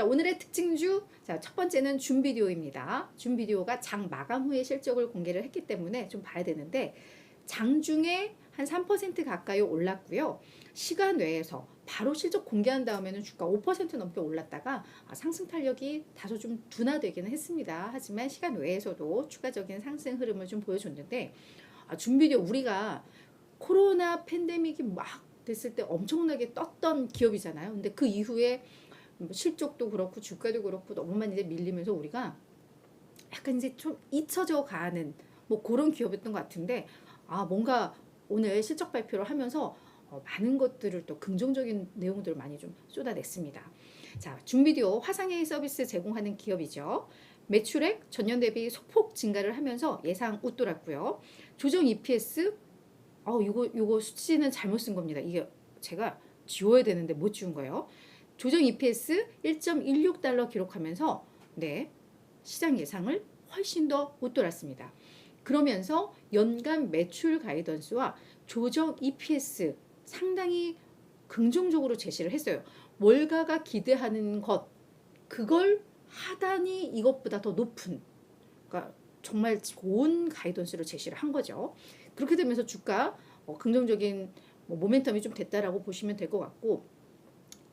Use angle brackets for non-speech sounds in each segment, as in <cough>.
자, 오늘의 특징주. 자, 첫 번째는 줌비디오입니다. 줌비디오가 장 마감 후에 실적을 공개를 했기 때문에 좀 봐야 되는데 장 중에 한 3% 가까이 올랐고요. 시간 외에서 바로 실적 공개한 다음에는 주가 5% 넘게 올랐다가 아, 상승 탄력이 다소 좀 둔화되기는 했습니다. 하지만 시간 외에서도 추가적인 상승 흐름을 좀 보여줬는데 아, 줌비디오 우리가 코로나 팬데믹이 막 됐을 때 엄청나게 떴던 기업이잖아요. 근데 그 이후에 뭐 실적도 그렇고 주가도 그렇고 너무 많이 이제 밀리면서 우리가 약간 이제 좀 잊혀져 가는 뭐 그런 기업이었던 것 같은데 아 뭔가 오늘 실적 발표를 하면서 어, 많은 것들을 또 긍정적인 내용들을 많이 좀 쏟아냈습니다. 자, 줌비디오 화상회의 서비스 제공하는 기업이죠. 매출액 전년 대비 소폭 증가를 하면서 예상 웃돌았고요. 조정 EPS 어 이거 이거 수치는 잘못 쓴 겁니다. 이게 제가 지워야 되는데 못 지운 거예요. 조정 EPS 1.16달러 기록하면서 네 시장 예상을 훨씬 더 웃돌았습니다. 그러면서 연간 매출 가이던스와 조정 EPS 상당히 긍정적으로 제시를 했어요. 월가가 기대하는 것 그걸 하단이 이것보다 더 높은 그러니까 정말 좋은 가이던스를 제시를 한 거죠. 그렇게 되면서 주가 어, 긍정적인 뭐 모멘텀이 좀 됐다라고 보시면 될 것 같고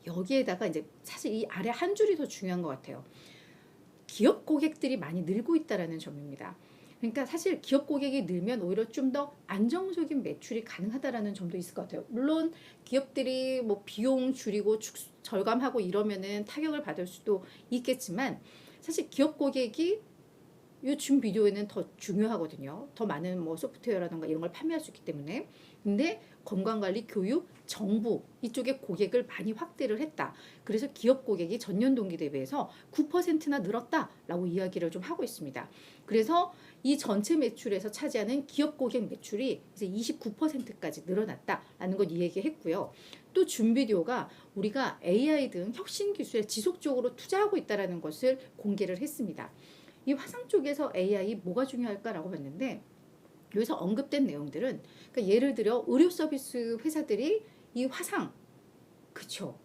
여기에다가 이제 사실 이 아래 한 줄이 더 중요한 것 같아요. 기업 고객들이 많이 늘고 있다라는 점입니다. 그러니까 사실 기업 고객이 늘면 오히려 좀 더 안정적인 매출이 가능하다라는 점도 있을 것 같아요. 물론 기업들이 뭐 비용 줄이고 축, 절감하고 이러면은 타격을 받을 수도 있겠지만 사실 기업 고객이 요즘 비디오에는 더 중요하거든요. 더 많은 뭐 소프트웨어라든가 이런 걸 판매할 수 있기 때문에. 근데 건강관리, 교육, 정부 이쪽에 고객을 많이 확대를 했다. 그래서 기업 고객이 전년 동기 대비해서 9%나 늘었다라고 이야기를 좀 하고 있습니다. 그래서 이 전체 매출에서 차지하는 기업 고객 매출이 이제 29%까지 늘어났다라는 걸 이야기했고요. 또 줌비디오가 우리가 AI 등 혁신 기술에 지속적으로 투자하고 있다라는 것을 공개를 했습니다. 이 화상 쪽에서 AI 뭐가 중요할까라고 봤는데 여기서 언급된 내용들은 그러니까 예를 들어 의료 서비스 회사들이 이 화상 그쵸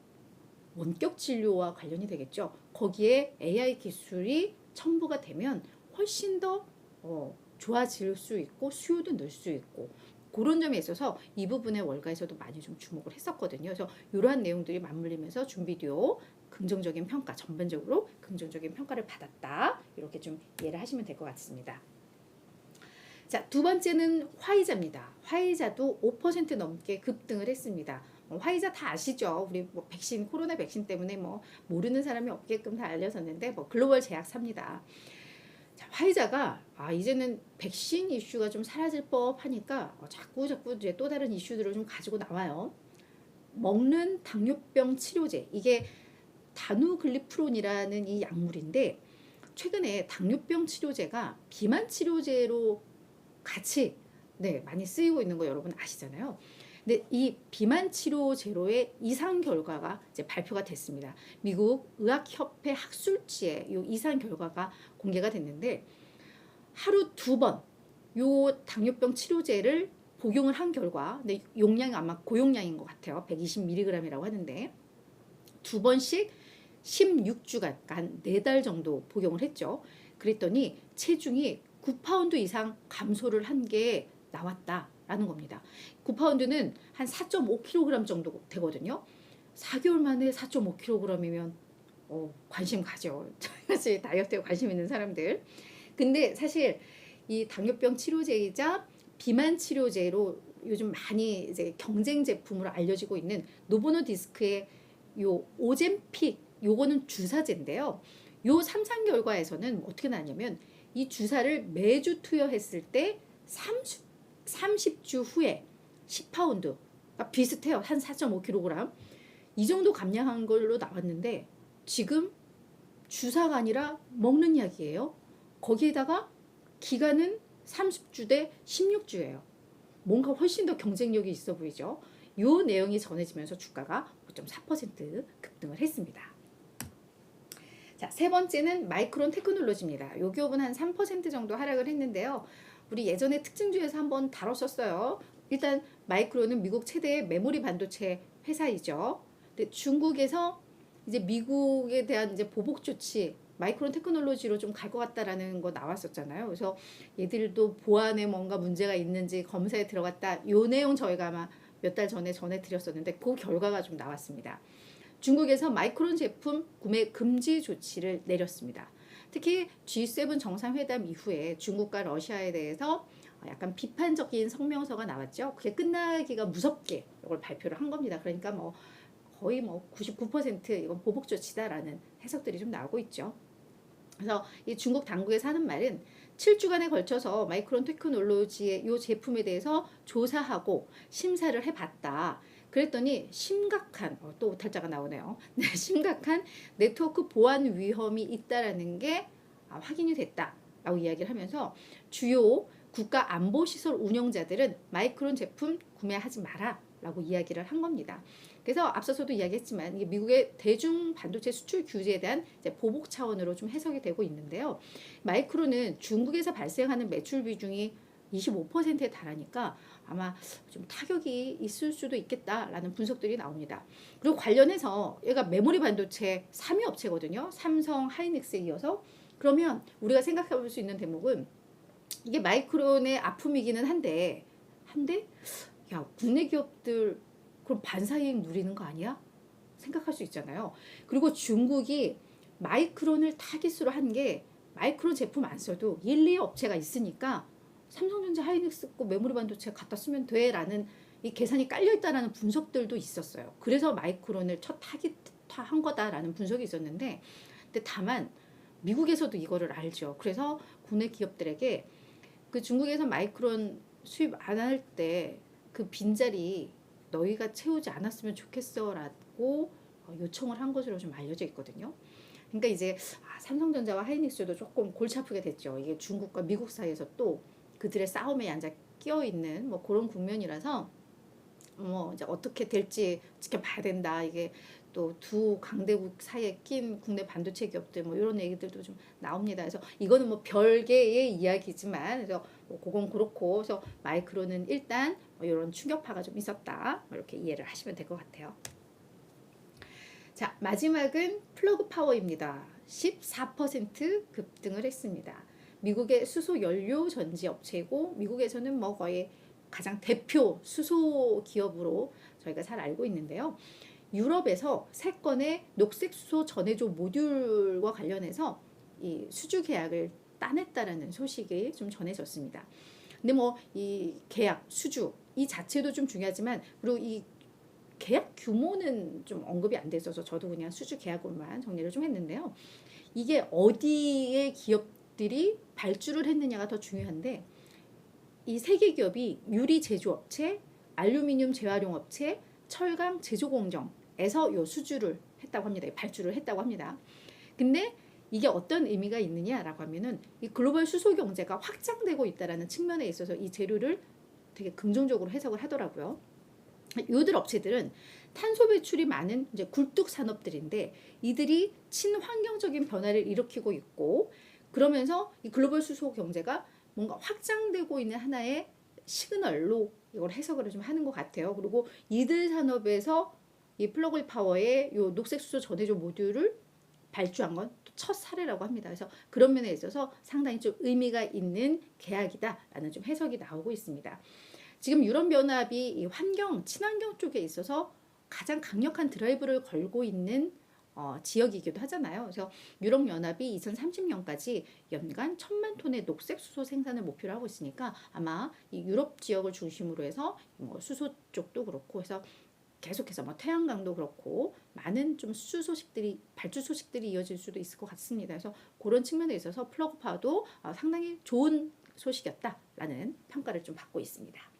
원격 진료와 관련이 되겠죠. 거기에 AI 기술이 첨부가 되면 훨씬 더 어, 좋아질 수 있고 수요도 늘 수 있고 그런 점에 있어서 이 부분의 월가에서도 많이 좀 주목을 했었거든요. 그래서 이러한 내용들이 맞물리면서 줌비디오 긍정적인 평가, 전반적으로 긍정적인 평가를 받았다. 이렇게 좀 이해를 하시면 될 것 같습니다. 자, 두 번째는 화이자입니다. 화이자도 5% 넘게 급등을 했습니다. 뭐 화이자 다 아시죠? 우리 뭐 백신, 코로나 백신 때문에 뭐 모르는 사람이 없게끔 다 알려졌는데 뭐 글로벌 제약사입니다. 자, 화이자가 아 이제는 백신 이슈가 좀 사라질 법하니까 어, 자꾸 자꾸 이제 또 다른 이슈들을 좀 가지고 나와요. 먹는 당뇨병 치료제 이게 다누글리프론이라는 이 약물인데 최근에 당뇨병 치료제가 비만 치료제로 같이 네 많이 쓰이고 있는 거 여러분 아시잖아요. 근데 이 비만 치료 제로의 이상 결과가 이제 발표가 됐습니다. 미국 의학협회 학술지에 이 이상 결과가 공개가 됐는데 하루 두 번 요 당뇨병 치료제를 복용을 한 결과, 근데 용량이 아마 고용량인 것 같아요. 120mg이라고 하는데 두 번씩 16주간 네달 정도 복용을 했죠. 그랬더니 체중이 9파운드 이상 감소를 한 게 나왔다라는 겁니다. 9파운드는 한 4.5kg 정도 되거든요. 4개월 만에 4.5kg이면 어, 관심 가죠. <laughs> 사실 다이어트에 관심 있는 사람들. 근데 사실 이 당뇨병 치료제이자 비만 치료제로 요즘 많이 이제 경쟁 제품으로 알려지고 있는 노보노 디스크의 요 오젠픽 요거는 주사제인데요. 요 삼상 결과에서는 어떻게 나냐면 이 주사를 매주 투여했을 때 30, 30주 후에 10파운드 그러니까 비슷해요. 한 4.5kg. 이 정도 감량한 걸로 나왔는데 지금 주사가 아니라 먹는 약이에요. 거기에다가 기간은 30주 대 16주예요. 뭔가 훨씬 더 경쟁력이 있어 보이죠. 요 내용이 전해지면서 주가가 5.4% 급등을 했습니다. 자, 세 번째는 마이크론 테크놀로지입니다. 요 기업은 한 3% 정도 하락을 했는데요. 우리 예전에 특징주에서 한번 다뤘었어요. 일단 마이크론은 미국 최대의 메모리 반도체 회사이죠. 근데 중국에서 이제 미국에 대한 이제 보복 조치 마이크론 테크놀로지로 좀 갈 것 같다라는 거 나왔었잖아요. 그래서 얘들도 보안에 뭔가 문제가 있는지 검사에 들어갔다. 요 내용 저희가 아마 몇 달 전에 전해드렸었는데 그 결과가 좀 나왔습니다. 중국에서 마이크론 제품 구매 금지 조치를 내렸습니다. 특히 G7 정상회담 이후에 중국과 러시아에 대해서 약간 비판적인 성명서가 나왔죠. 그게 끝나기가 무섭게 이걸 발표를 한 겁니다. 그러니까 뭐 거의 뭐 99% 이건 보복 조치다라는 해석들이 좀 나오고 있죠. 그래서 이 중국 당국에서 하는 말은 7주간에 걸쳐서 마이크론 테크놀로지의 이 제품에 대해서 조사하고 심사를 해봤다. 그랬더니 심각한 어, 또 오탈자가 나오네요. <laughs> 네, 심각한 네트워크 보안 위험이 있다라는 게 아, 확인이 됐다라고 이야기를 하면서 주요 국가 안보 시설 운영자들은 마이크론 제품 구매하지 마라 라고 이야기를 한 겁니다. 그래서 앞서서도 이야기했지만 이게 미국의 대중 반도체 수출 규제에 대한 보복 차원으로 좀 해석이 되고 있는데요. 마이크론은 중국에서 발생하는 매출 비중이 25%에 달하니까 아마 좀 타격이 있을 수도 있겠다라는 분석들이 나옵니다. 그리고 관련해서 얘가 메모리 반도체 3위 업체거든요. 삼성, 하이닉스에 이어서 그러면 우리가 생각해 볼 수 있는 대목은 이게 마이크론의 아픔이기는 한데 한데 야 국내 기업들 그럼 반사이익 누리는 거 아니야? 생각할 수 있잖아요. 그리고 중국이 마이크론을 타깃으로 한 게 마이크론 제품 안 써도 1, 2 업체가 있으니까 삼성전자 하이닉스 거 메모리 반도체 갖다 쓰면 돼라는 이 계산이 깔려 있다라는 분석들도 있었어요. 그래서 마이크론을 첫 타깃한 거다라는 분석이 있었는데 근데 다만 미국에서도 이거를 알죠. 그래서 국내 기업들에게 그 중국에서 마이크론 수입 안 할 때 그 빈자리 너희가 채우지 않았으면 좋겠어라고 요청을 한 것으로 좀 알려져 있거든요. 그러니까 이제 아, 삼성전자와 하이닉스도 조금 골치 아프게 됐죠. 이게 중국과 미국 사이에서 또 그들의 싸움에 앉아 끼어 있는 뭐 그런 국면이라서 뭐 이제 어떻게 될지 지켜봐야 된다. 이게 또 두 강대국 사이에 낀 국내 반도체 기업들 뭐 이런 얘기들도 좀 나옵니다. 그래서 이거는 뭐 별개의 이야기지만 그래서 뭐 그건 그렇고 그래서 마이크로는 일단 뭐 이런 충격파가 좀 있었다. 뭐 이렇게 이해를 하시면 될 것 같아요. 자 마지막은 플러그 파워입니다. 14% 급등을 했습니다. 미국의 수소 연료 전지 업체고 미국에서는 뭐 거의 가장 대표 수소 기업으로 저희가 잘 알고 있는데요. 유럽에서 세 건의 녹색 수소 전해조 모듈과 관련해서 이 수주 계약을 따냈다라는 소식이 좀 전해졌습니다. 근데 뭐 이 계약 수주 이 자체도 좀 중요하지만 그리고 이 계약 규모는 좀 언급이 안 돼서 저도 그냥 수주 계약으로만 정리를 좀 했는데요. 이게 어디의 기업 들이 발주를 했느냐가 더 중요한데 이 세계 기업이 유리 제조업체, 알루미늄 재활용 업체, 철강 제조 공정에서 요 수주를 했다고 합니다. 발주를 했다고 합니다. 근데 이게 어떤 의미가 있느냐라고 하면은 이 글로벌 수소 경제가 확장되고 있다라는 측면에 있어서 이 재료를 되게 긍정적으로 해석을 하더라고요. 요들 업체들은 탄소 배출이 많은 이제 굴뚝 산업들인데 이들이 친환경적인 변화를 일으키고 있고 그러면서 이 글로벌 수소 경제가 뭔가 확장되고 있는 하나의 시그널로 이걸 해석을 좀 하는 것 같아요. 그리고 이들 산업에서 이 플러그 파워의 요 녹색 수소 전해조 모듈을 발주한 건 첫 사례라고 합니다. 그래서 그런 면에 있어서 상당히 좀 의미가 있는 계약이다라는 좀 해석이 나오고 있습니다. 지금 유럽 연합이 이 환경, 친환경 쪽에 있어서 가장 강력한 드라이브를 걸고 있는 어, 지역이기도 하잖아요. 그래서 유럽연합이 2030년까지 연간 천만 톤의 녹색 수소 생산을 목표로 하고 있으니까 아마 이 유럽 지역을 중심으로 해서 뭐 수소 쪽도 그렇고 해서 계속해서 뭐 태양광도 그렇고 많은 좀 수주 소식들이 발주 소식들이 이어질 수도 있을 것 같습니다. 그래서 그런 측면에 있어서 플러그 파워도 어, 상당히 좋은 소식이었다라는 평가를 좀 받고 있습니다.